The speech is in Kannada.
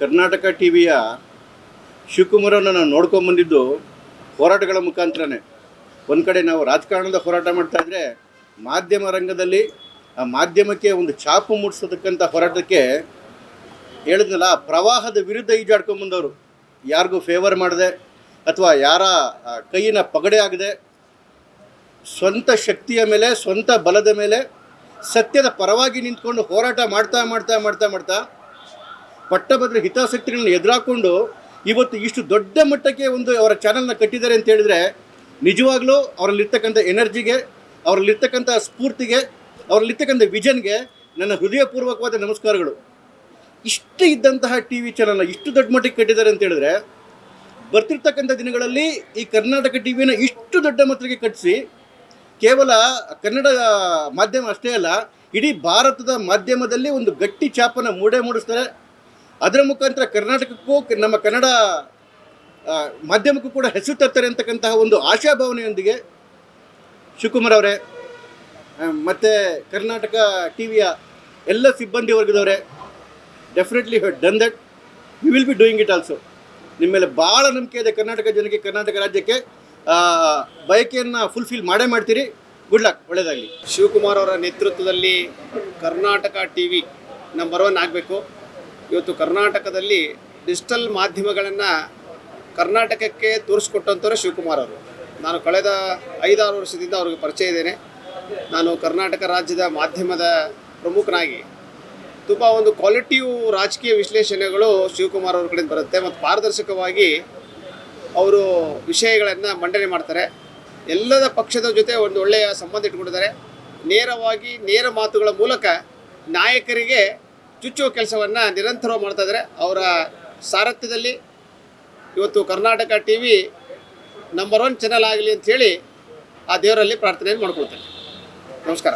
ಕರ್ನಾಟಕ ಟಿ ವಿಯ ಶಿವಕುಮಾರನ್ನು ನಾವು ನೋಡ್ಕೊಂಬಂದಿದ್ದು ಹೋರಾಟಗಳ ಮುಖಾಂತರನೇ. ಒಂದು ಕಡೆ ನಾವು ರಾಜಕಾರಣದ ಹೋರಾಟ ಮಾಡ್ತಾಯಿದ್ರೆ ಮಾಧ್ಯಮ ರಂಗದಲ್ಲಿ, ಆ ಮಾಧ್ಯಮಕ್ಕೆ ಒಂದು ಛಾಪು ಮೂಡಿಸತಕ್ಕಂಥ ಹೋರಾಟಕ್ಕೆ ಹೇಳಿದ್ನಲ್ಲ ಪ್ರವಾಹದ ವಿರುದ್ಧ ಈಜಾಡ್ಕೊಂಬಂದವರು ಯಾರಿಗೂ ಫೇವರ್ ಮಾಡದೆ, ಅಥವಾ ಯಾರ ಕೈಯಿನ ಪಗಡೆ ಆಗದೆ ಸ್ವಂತ ಶಕ್ತಿಯ ಮೇಲೆ, ಸ್ವಂತ ಬಲದ ಮೇಲೆ, ಸತ್ಯದ ಪರವಾಗಿ ನಿಂತ್ಕೊಂಡು ಹೋರಾಟ ಮಾಡ್ತಾ ಮಾಡ್ತಾ ಮಾಡ್ತಾ ಮಾಡ್ತಾ ಪಟ್ಟಭದ್ರ ಹಿತಾಸಕ್ತಿಗಳನ್ನ ಎದುರಾಕೊಂಡು ಇವತ್ತು ಇಷ್ಟು ದೊಡ್ಡ ಮಟ್ಟಕ್ಕೆ ಒಂದು ಅವರ ಚಾನಲ್ನ ಕಟ್ಟಿದ್ದಾರೆ ಅಂತ ಹೇಳಿದರೆ, ನಿಜವಾಗ್ಲೂ ಅವರಲ್ಲಿರ್ತಕ್ಕಂಥ ಎನರ್ಜಿಗೆ, ಅವರಲ್ಲಿರ್ತಕ್ಕಂಥ ಸ್ಫೂರ್ತಿಗೆ, ಅವರಲ್ಲಿರ್ತಕ್ಕಂಥ ವಿಜನ್ಗೆ ನನ್ನ ಹೃದಯಪೂರ್ವಕವಾದ ನಮಸ್ಕಾರಗಳು. ಇಷ್ಟು ಇದ್ದಂತಹ ಟಿ ವಿ ಚಾನಲ್ನ ಇಷ್ಟು ದೊಡ್ಡ ಮಟ್ಟಕ್ಕೆ ಕಟ್ಟಿದ್ದಾರೆ ಅಂತ ಹೇಳಿದ್ರೆ, ಬರ್ತಿರ್ತಕ್ಕಂಥ ದಿನಗಳಲ್ಲಿ ಈ ಕರ್ನಾಟಕ ಟಿ ವಿನ ಇಷ್ಟು ದೊಡ್ಡ ಮಟ್ಟಕ್ಕೆ ಕಟ್ಟಿಸಿ, ಕೇವಲ ಕನ್ನಡ ಮಾಧ್ಯಮ ಅಷ್ಟೇ ಅಲ್ಲ, ಇಡೀ ಭಾರತದ ಮಾಧ್ಯಮದಲ್ಲಿ ಒಂದು ಗಟ್ಟಿ ಚಾಪನ ಮೂಡೆ ಮೂಡಿಸ್ತಾರೆ. ಅದರ ಮುಖಾಂತರ ಕರ್ನಾಟಕಕ್ಕೂ ನಮ್ಮ ಕನ್ನಡ ಮಾಧ್ಯಮಕ್ಕೂ ಕೂಡ ಹೆಸರು ತರ್ತಾರೆ ಅಂತಕ್ಕಂತಹ ಒಂದು ಆಶಾಭಾವನೆಯೊಂದಿಗೆ ಶಿವಕುಮಾರ್ ಅವರೇ ಮತ್ತು ಕರ್ನಾಟಕ ಟಿ ವಿಯ ಎಲ್ಲ ಸಿಬ್ಬಂದಿ ವರ್ಗದವರೇ definitely have done that you will be doing it also ನಿಮ್ಮ ಮೇಲೆ ಭಾಳ ನಂಬಿಕೆ ಇದೆ ಕರ್ನಾಟಕ ಜನಕ್ಕೆ, ಕರ್ನಾಟಕ ರಾಜ್ಯಕ್ಕೆ. ಬಯಕೆಯನ್ನು ಫುಲ್ಫಿಲ್ ಮಾಡೇ ಮಾಡ್ತೀರಿ. ಗುಡ್ ಲಕ್ ಒಳ್ಳೆಯದಾಗಲಿ ಶಿವಕುಮಾರ್ ಅವರ ನೇತೃತ್ವದಲ್ಲಿ Karnataka T V number one ಆಗಬೇಕು. ಇವತ್ತು ಕರ್ನಾಟಕದಲ್ಲಿ ಡಿಜಿಟಲ್ ಮಾಧ್ಯಮಗಳನ್ನು ಕರ್ನಾಟಕಕ್ಕೆ ತೋರಿಸ್ಕೊಟ್ಟಂಥವ್ರೆ ಶಿವಕುಮಾರ್ ಅವರು. ನಾನು ಕಳೆದ ಐದಾರು ವರ್ಷದಿಂದ ಅವ್ರಿಗೆ ಪರಿಚಯ ಇದ್ದೇನೆ. ನಾನು ಕರ್ನಾಟಕ ರಾಜ್ಯದ ಮಾಧ್ಯಮದ ಪ್ರಮುಖನಾಗಿ ತುಂಬ ಒಂದು ಕ್ವಾಲಿಟಿವ್ ರಾಜಕೀಯ ವಿಶ್ಲೇಷಣೆಗಳು ಶಿವಕುಮಾರ್ ಅವ್ರ ಕಡೆಯಿಂದ ಬರುತ್ತೆ ಮತ್ತು ಪಾರದರ್ಶಕವಾಗಿ ಅವರು ವಿಷಯಗಳನ್ನು ಮಂಡನೆ ಮಾಡ್ತಾರೆ. ಎಲ್ಲದ ಪಕ್ಷದ ಜೊತೆ ಒಂದು ಒಳ್ಳೆಯ ಸಂಬಂಧ ಇಟ್ಕೊಂಡಿದ್ದಾರೆ. ನೇರವಾಗಿ ನೇರ ಮಾತುಗಳ ಮೂಲಕ ನಾಯಕರಿಗೆ ಚುಚ್ಚುವ ಕೆಲಸವನ್ನು ನಿರಂತರವಾಗಿ ಮಾಡ್ತಾ ಇದ್ದಾರೆ. ಅವರ ಸಾರಥ್ಯದಲ್ಲಿ ಇವತ್ತು Karnataka T V number one channel ಆಗಲಿ ಅಂಥೇಳಿ ಆ ದೇವರಲ್ಲಿ ಪ್ರಾರ್ಥನೆಯನ್ನು ಮಾಡ್ಕೊಳ್ತೇನೆ. ನಮಸ್ಕಾರ.